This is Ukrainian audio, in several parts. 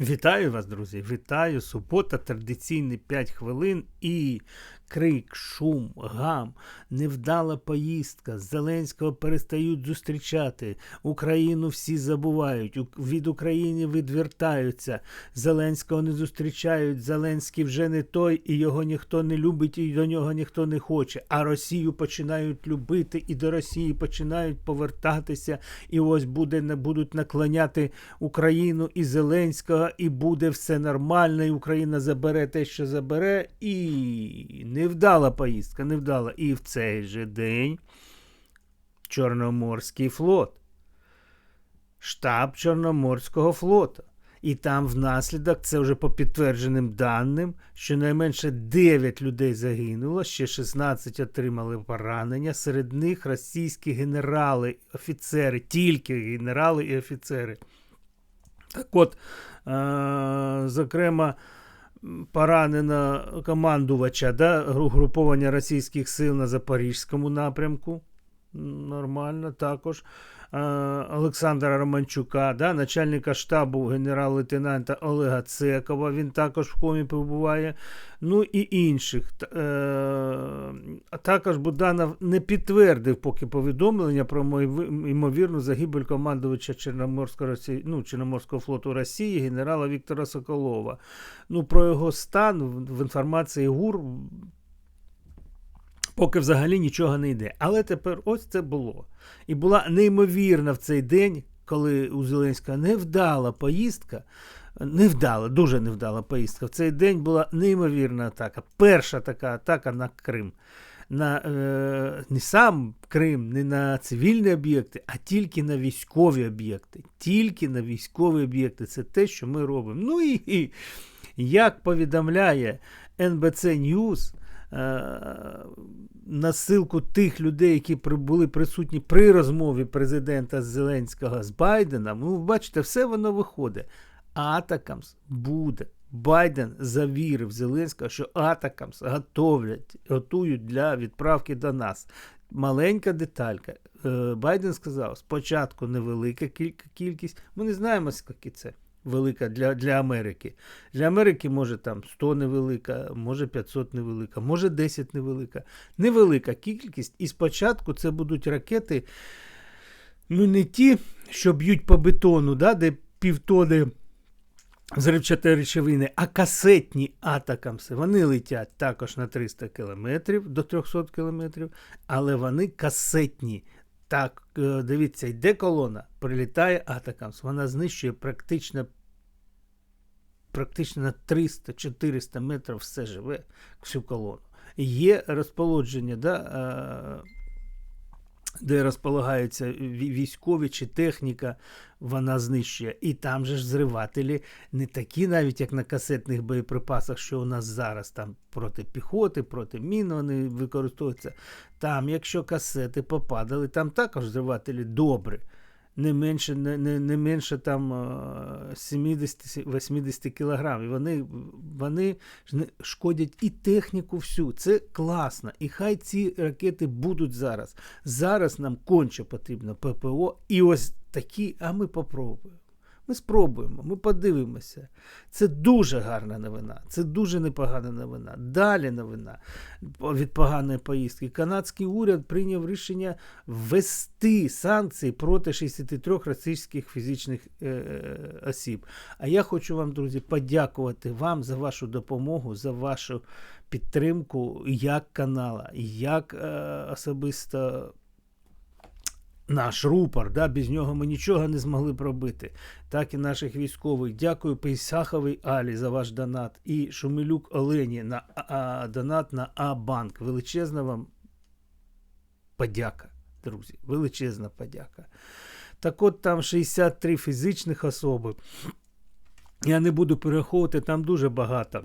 Вітаю вас, друзі! Вітаю! Субота, традиційні 5 хвилин і крик, шум, гам, невдала поїздка. Зеленського перестають зустрічати. Україну всі забувають. Від України відвертаються. Зеленського не зустрічають. Зеленський вже не той, і його ніхто не любить, і до нього ніхто не хоче. А Росію починають любити, і до Росії починають повертатися. І ось буде, будуть наклоняти Україну і Зеленського, і буде все нормально, і Україна забере те, що забере, і невдала поїздка, невдала. І в цей же день Чорноморський флот, штаб Чорноморського флоту. І там внаслідок, це вже по підтвердженим даним, щонайменше 9 людей загинуло, ще 16 отримали поранення. Серед них російські генерали, офіцери, тільки генерали і офіцери. Так от, е- зокрема, поранено командувача да, угруповання російських сил на Запорізькому напрямку. Нормально також. Е, Олександра Романчука, да, начальника штабу генерал-лейтенанта Олега Цекова, він також в комі перебуває. Ну і інших. Е, також Буданов не підтвердив поки повідомлення про ймовірну загибель командувача Чорноморського, ну, Чорноморського флоту Росії генерала Віктора Соколова. Ну, про його стан в інформації ГУР поки взагалі нічого не йде. Але тепер ось це було. І була неймовірна в цей день, коли у Зеленського невдала поїздка. Невдала, дуже невдала поїздка. В цей день була неймовірна атака. Перша така атака на Крим. На е, не сам Крим, не на цивільні об'єкти, а тільки на військові об'єкти. Тільки на військові об'єкти. Це те, що ми робимо. Ну і, і як повідомляє НБЦ е, насилку тих людей, які були присутні при розмові президента Зеленського з Байденом, ну, бачите, все воно виходить. Атакамс буде. Байден завірив Зеленського, що Атакамс готовлять, готують для відправки до нас. Маленька деталька. Е, Байден сказав, спочатку невелика кількість. Ми не знаємо, скільки це велика для, для Америки. Для Америки може там 100 невелика, може 500 невелика, може 10 невелика. Невелика кількість. І спочатку це будуть ракети, ну не ті, що б'ють по бетону, да, де півтони взривчатої речовини, а касетні атакамси. Вони летять також на 300 кілометрів до 300 кілометрів, але вони касетні. Так, е, дивіться, йде колона, прилітає атакамс. Вона знищує практично практично на 300-400 метрів все живе всю колону. Є розположення, да, е, де розполагаються військові чи техніка, вона знищує. І там же ж зривателі не такі, навіть як на касетних боєприпасах, що у нас зараз там проти піхоти, проти мін вони використовуються. Там, якщо касети попадали, там також зривателі добрі. Не менше, не, не, не менше там е, 70-80 кілограмів. Вони, вони шкодять і техніку всю. Це класно. І хай ці ракети будуть зараз. Зараз нам конче потрібно ППО. І ось такі, а ми попробуємо. Ми спробуємо, ми подивимося. Це дуже гарна новина, це дуже непогана новина. Далі новина від поганої поїздки. Канадський уряд прийняв рішення ввести санкції проти 63 російських фізичних е, е, осіб. А я хочу вам, друзі, подякувати вам за вашу допомогу, за вашу підтримку як канала, як е, особисто наш рупор, да, без нього ми нічого не змогли б робити. Так і наших військових. Дякую Пейсаховій Алі за ваш донат і Шумилюк Олені на а, донат на А-банк. Величезна вам подяка, друзі. Величезна подяка. Так от там 63 фізичних особи. Я не буду перераховувати, там дуже багато.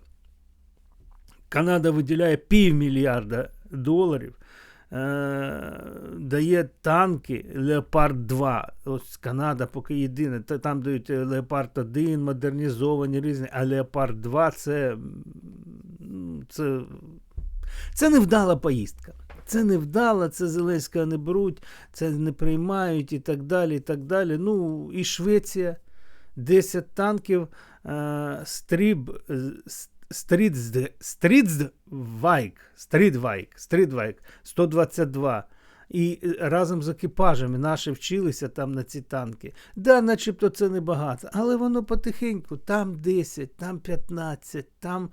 Канада виділяє півмільярда доларів дає танки Леопард 2. Ось Канада поки єдина. Та- Там дають е, Леопард 1, модернізовані різні, а Леопард 2 це, це, це невдала поїздка. Це невдала, це Зеленського не беруть, це не приймають і так далі. і так далі. Ну, і Швеція. 10 танків е, стріб. Стрітзд, Стрітзвайк, Стрітвайк, Стрітвайк 122. І е, разом з екіпажами наші вчилися там на ці танки. Да, начебто це небагато, але воно потихеньку, там 10, там 15, там,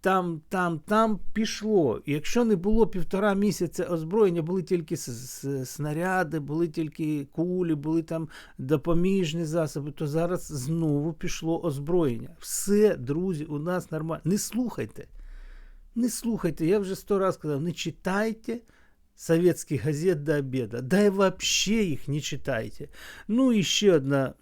там, там, там пішло. Якщо не було півтора місяця озброєння, були тільки снаряди, були тільки кулі, були там допоміжні засоби, то зараз знову пішло озброєння. Все, друзі, у нас нормально. Не слухайте. Не слухайте, я вже сто раз сказав, не читайте советских газет до обеда. Да и вообще їх не читайте. Ну і ще одна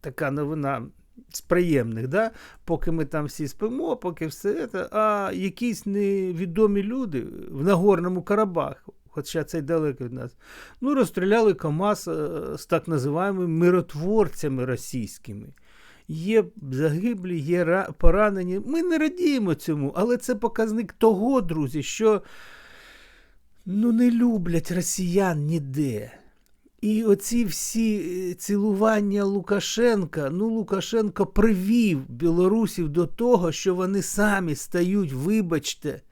така новина з приємних, да? поки ми там всі спимо, поки все це, а якісь невідомі люди в Нагорному Карабаху, хоча це й далеко від нас, ну розстріляли КАМАЗ е, з так називаємо миротворцями російськими. Є загиблі, є ра- поранені. Ми не радіємо цьому, але це показник того, друзі, що ну не люблять росіян ніде. І оці всі е, цілування Лукашенка, ну Лукашенко привів білорусів до того, що вони самі стають, вибачте,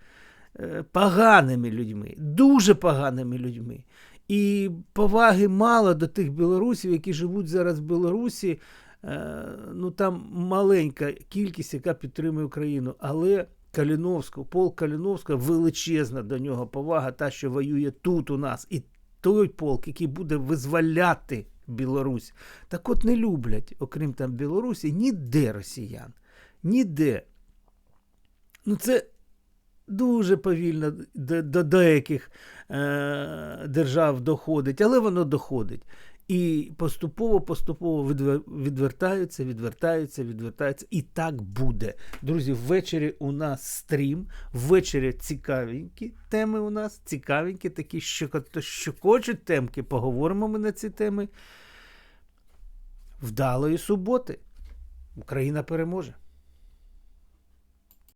е, поганими людьми, дуже поганими людьми. І поваги мало до тих білорусів, які живуть зараз в Білорусі. Е, Ну там маленька кількість, яка підтримує Україну. Але Каліновського, полк Каліновського величезна до нього повага, та, що воює тут у нас. І той полк, який буде визволяти Білорусь. Так от не люблять, окрім там Білорусі, ніде росіян. Ніде. Ну, це дуже повільно до, до деяких е, держав доходить, але воно доходить. І поступово-поступово відвертаються, відвертаються, відвертаються. І так буде. Друзі, ввечері у нас стрім, ввечері цікавенькі теми у нас, цікавенькі, такі що хочуть темки. Поговоримо ми на ці теми. Вдалої суботи. Україна переможе.